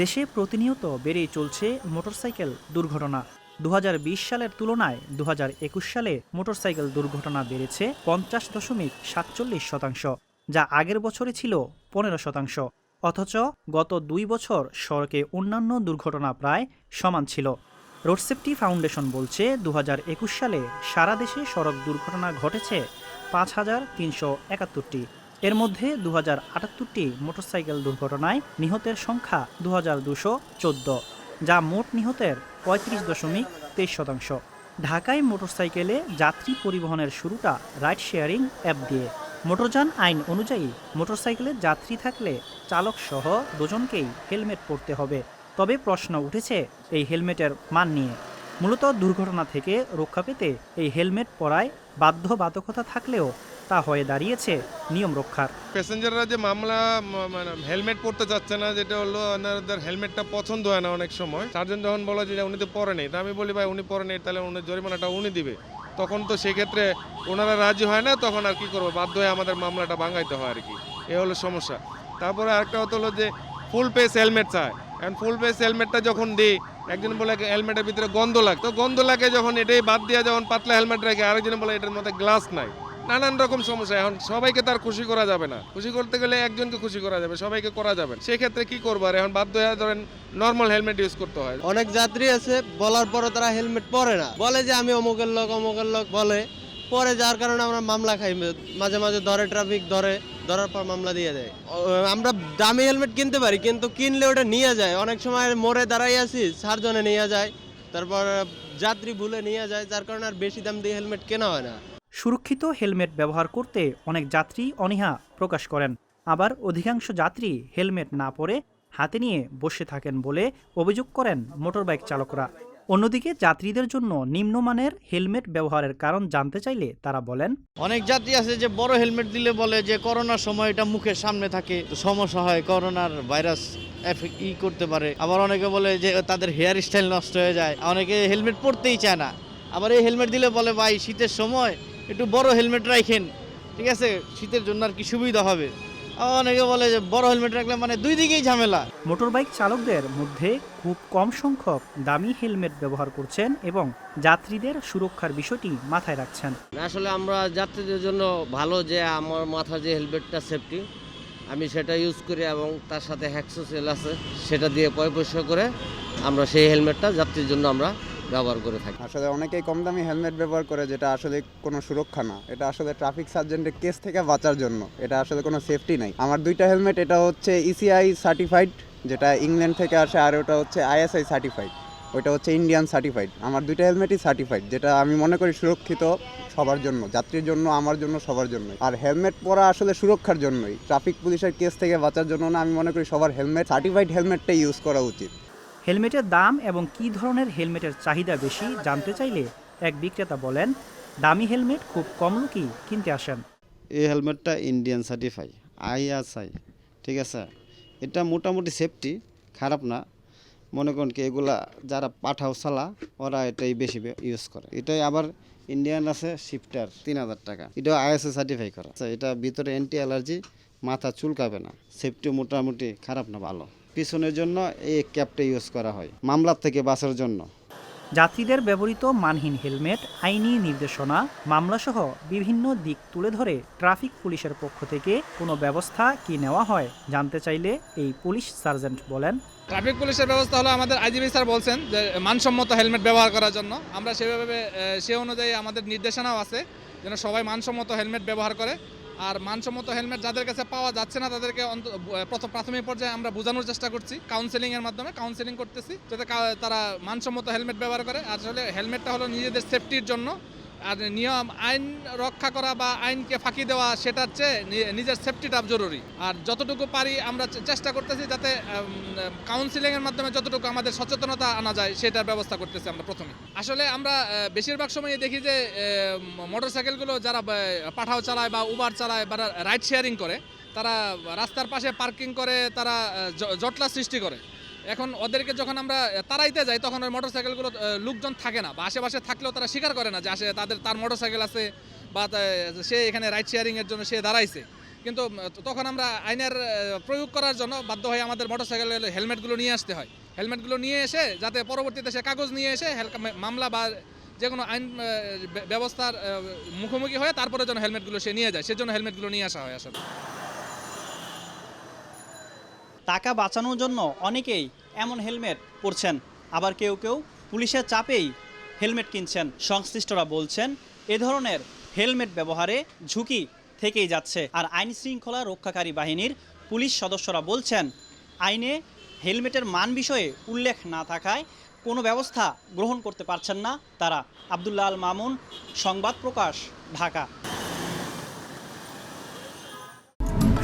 দেশে প্রতিনিয়ত বেড়েই চলছে মোটরসাইকেল দুর্ঘটনা। দু হাজার বিশ সালের তুলনায় দু হাজার একুশ সালে মোটরসাইকেল দুর্ঘটনা বেড়েছে পঞ্চাশ দশমিক সাতচল্লিশ শতাংশ, যা আগের বছরে ছিল পনেরো শতাংশ। অথচ গত দুই বছর সড়কে অন্যান্য দুর্ঘটনা প্রায় সমান ছিল। রোড সেফটি ফাউন্ডেশন বলছে দু হাজার একুশ সালে সারা দেশে সড়ক দুর্ঘটনা ঘটেছে পাঁচ হাজার তিনশো একাত্তরটি। এর মধ্যে দু হাজার আটাত্তরটি মোটরসাইকেল দুর্ঘটনায় নিহতের সংখ্যা দু হাজার দুশো চোদ্দ, যা মোট নিহতের পঁয়ত্রিশ দশমিক তেইশ শতাংশ। ঢাকায় মোটরসাইকেলে যাত্রী পরিবহনের শুরুটা রাইড শেয়ারিং অ্যাপ দিয়ে। মোটরযান আইন অনুযায়ী মোটরসাইকেলে যাত্রী থাকলে চালক সহ দুজনকেই হেলমেট পরতে হবে। তবে প্রশ্ন উঠেছে এই হেলমেটের মান নিয়ে। মূলত দুর্ঘটনা থেকে রক্ষা পেতে এই হেলমেট পরায় বাধ্যবাধকতা থাকলেও তা হয়ে দাঁড়িয়েছে নিয়ম রক্ষার। প্যাসেঞ্জাররা যে মামলা মানে হেলমেট পরতে চাচ্ছে না, যেটা হলো ওনাদের হেলমেটটা পছন্দ হয় না অনেক সময়। সার্জন যখন বলে যে উনি তো পরে নেই, তা আমি বলি, ভাই, উনি পরে নেই, তাহলে উনি জরিমানাটা উনি দিবে। তখন তো সেক্ষেত্রে ওনারা রাজি হয় না, তখন আর কি করব? বাধ্য হয়ে আমাদের মামলাটা ভাঙাইতে হয় আর কি। এ হলো সমস্যা। তারপরে আরেকটা হতো হলো যে ফুল পেস হেলমেট চায়। এখন ফুল পেস হেলমেটটা যখন দিই, একজন বলে হেলমেটের ভিতরে গন্ধ লাগে? তো গন্ধ লাগে যখন, এটাই বাদ দিয়ে যখন পাতলা হেলমেট রাখে আরেকজন বলে, এটার মধ্যে গ্লাস নাই। নানান রকম সমস্যা। এখন সবাইকে তার খুশি করা যাবে না। খুশি করতে গেলে একজনকে খুশি করা যাবে, সবাইকে করা যাবে। সেক্ষেত্রে কি করব? আর এখন বাধ্য হয়ে ধরেন নর্মাল হেলমেট ইউজ করতে হয়। অনেক যাত্রী আছে, বলার পরে তারা হেলমেট পরে না। বলে যে, আমি অমুকের লোক অমুকের লোক, বলে। পরে যার কারণে আমরা মামলা খাই। মাঝে মাঝে ধরে ট্রাফিক ধরে, ধরার পর মামলা দিয়ে দেয়। আমরা দামি হেলমেট কিনতে পারি, কিন্তু কিনলে ওটা নিয়ে যায়। অনেক সময় মোড়ে দাঁড়াই আছি সারজনে নিয়ে যায়। তারপর যাত্রী ভুলে নিয়ে যায়, যার কারণে আর বেশি দাম দিয়ে হেলমেট কেনা হয় না। সুরক্ষিত হেলমেট ব্যবহার করতে অনেক যাত্রী অনীহা প্রকাশ করেন। আবার অধিকাংশ যাত্রী হেলমেট না পরে হাতে নিয়ে বসে থাকেন বলে অভিযোগ করেন মোটরবাইক চালকরা। অন্যদিকে যাত্রীদের জন্য নিম্নমানের হেলমেট ব্যবহারের কারণ জানতে চাইলে তারা বলেন, অনেক যাত্রী আছে যে বড় হেলমেট দিলে বলে যে করোনার সময় এটা মুখের সামনে থাকে সমস্যা হয়, করোনার ভাইরাস ই করতে পারে। আবার অনেকে বলে যে তাদের হেয়ার স্টাইল নষ্ট হয়ে যায়। অনেকে হেলমেট পরতেই চায় না। আবার এই হেলমেট দিলে বলে, ভাই, শীতের সময় একটু বড় হেলমেট রাখেন ঠিক আছে? শীতের জন্য আর কি সুবিধা হবে। অনেকে বলে যে বড় হেলমেট রাখলে মানে দুই দিকেই ঝামেলা। মোটরবাইক চালকদের মধ্যে খুব কম সংখ্যক দামি হেলমেট ব্যবহার করছেন এবং যাত্রীদের সুরক্ষার বিষয়টি মাথায় রাখছেন। আসলে আমরা যাত্রীদের জন্য ভালো যে আমার মাথা যে হেলমেটটা সেফটি আমি সেটা ইউজ করি এবং তার সাথে হ্যাক্সো সেল আছে সেটা দিয়ে পয় পয়সা করে আমরা সেই হেলমেটটা যাত্রীর জন্য আমরা ব্যবহার করে থাকি। আসলে অনেকেই কম দামি হেলমেট ব্যবহার করে, যেটা আসলে কোনো সুরক্ষা না। এটা আসলে ট্রাফিক সার্জেন্টের কেস থেকে বাঁচার জন্য। এটা আসলে কোনো সেফটি নাই। আমার দুইটা হেলমেট, এটা হচ্ছে E ইসিআই সার্টিফাইড যেটা ইংল্যান্ড থেকে আসে, আর ওটা হচ্ছে আইএসআই সার্টিফাইড ওইটা হচ্ছে ইন্ডিয়ান সার্টিফাইড আমার দুইটা হেলমেটই সার্টিফাইড যেটা আমি মনে করি সুরক্ষিত সবার জন্য, যাত্রীর জন্য, আমার জন্য, সবার জন্য। আর হেলমেট পরা আসলে সুরক্ষার জন্যই। ট্রাফিক পুলিশের কেস থেকে বাঁচার জন্য না, আমি মনে করি সবার হেলমেট সার্টিফাইড হেলমেটটাই ইউজ করা উচিত। হেলমেটের দাম এবং কী ধরনের হেলমেটের চাহিদা বেশি জানতে চাইলে এক বিক্রেতা বলেন, দামি হেলমেট খুব কম লোকই কিনতে আসেন। এই হেলমেটটা ইন্ডিয়ান সার্টিফাই আইএসআই ঠিক আছে? এটা মোটামুটি সেফটি খারাপ না। মনে করেন কি, এগুলা যারা পাঠাও সালা ওরা এটাই বেশি ইউজ করে। এটাই আবার ইন্ডিয়ান আছে শিফটার তিন হাজার টাকা। এটা আইএসএ সার্টিফাই করা। আচ্ছা এটা ভিতরে অ্যান্টি অ্যালার্জি মাথা চুলকাবে না। সেফটি মোটামুটি খারাপ না, ভালো। পিছনের জন্য এই ক্যাপটা ইউজ করা হয় মামলার থেকে বাঁচার জন্য। যাত্রীদের ব্যবহৃত মানহীন হেলমেট আইনি নির্দেশনা মামলাসহ বিভিন্ন দিক তুলে ধরে ট্রাফিক পুলিশের পক্ষ থেকে কোনো ব্যবস্থা কি নেওয়া হয় জানতে চাইলে এই পুলিশ সার্জেন্ট বলেন। ট্রাফিক পুলিশের ব্যবস্থা হলো আমাদের আইজিবি স্যার বলছেন যে মানসম্মত হেলমেট ব্যবহার করার জন্য। আমরা সেভাবে সে অনুযায়ী আমাদের নির্দেশনাও আছে যেন সবাই মানসম্মত হেলমেট ব্যবহার করে। আর মানসম্মত হেলমেট যাদের কাছে পাওয়া যাচ্ছে না, তাদেরকে প্রথম প্রাথমিক পর্যায়ে আমরা বোঝানোর চেষ্টা করছি কাউন্সেলিং এর মাধ্যমে কাউন্সেলিং করতেছি, যাতে তারা মানসম্মত হেলমেট ব্যবহার করে। আসলে হেলমেটটা হলো নিজেদের সেফটির জন্য। আর নিয়ম, আইন রক্ষা করা বা আইনকে ফাঁকি দেওয়া, সেটার চেয়ে নিজের সেফটিটা জরুরি। আর যতটুকু পারি আমরা চেষ্টা করতেছি যাতে কাউন্সিলিং এর মাধ্যমে যতটুকু আমাদের সচেতনতা আনা যায়, সেটার ব্যবস্থা করতেছি আমরা প্রথমে। আসলে আমরা বেশিরভাগ সময় দেখি যে মোটর সাইকেলগুলো যারা পাঠাও চালায় বা উবার চালায় বা রাইড শেয়ারিং করে, তারা রাস্তার পাশে পার্কিং করে, তারা জটলা সৃষ্টি করে। এখন ওদেরকে যখন আমরা তারাইতে যাই, তখন ওই মোটর সাইকেলগুলো লোকজন থাকে না বা আশেপাশে থাকলেও তারা স্বীকার করে না যে আসে তাদের, তার মোটর সাইকেল আছে বা সে এখানে রাইড শেয়ারিংয়ের জন্য সে দাঁড়াইছে। কিন্তু তখন আমরা আইনের প্রয়োগ করার জন্য বাধ্য হয়ে আমাদের মোটরসাইকেলের হেলমেটগুলো নিয়ে আসতে হয়। হেলমেটগুলো নিয়ে এসে যাতে পরবর্তীতে সে কাগজ নিয়ে এসে মামলা বা যে কোনো আইন ব্যবস্থার মুখোমুখি হয়ে তারপরে যেন হেলমেটগুলো সে নিয়ে যায়। সেজন্য হেলমেটগুলো নিয়ে আসা হয় আসলে। টাকা বাঁচানোর জন্য অনেকেই এমন হেলমেট পরছেন। আবার কেউ কেউ পুলিশের চাপেই হেলমেট কিনছেন। সংশ্লিষ্টরা বলছেন, এ ধরনের হেলমেট ব্যবহারে ঝুঁকি থেকেই যাচ্ছে। আর আইন শৃঙ্খলা রক্ষাকারী বাহিনীর পুলিশ সদস্যরা বলছেন, আইনে হেলমেটের মান বিষয়ে উল্লেখ না থাকায় কোনো ব্যবস্থা গ্রহণ করতে পারছেন না তারা। আবদুল্লাহ আল মামুন, সংবাদ প্রকাশ, ঢাকা।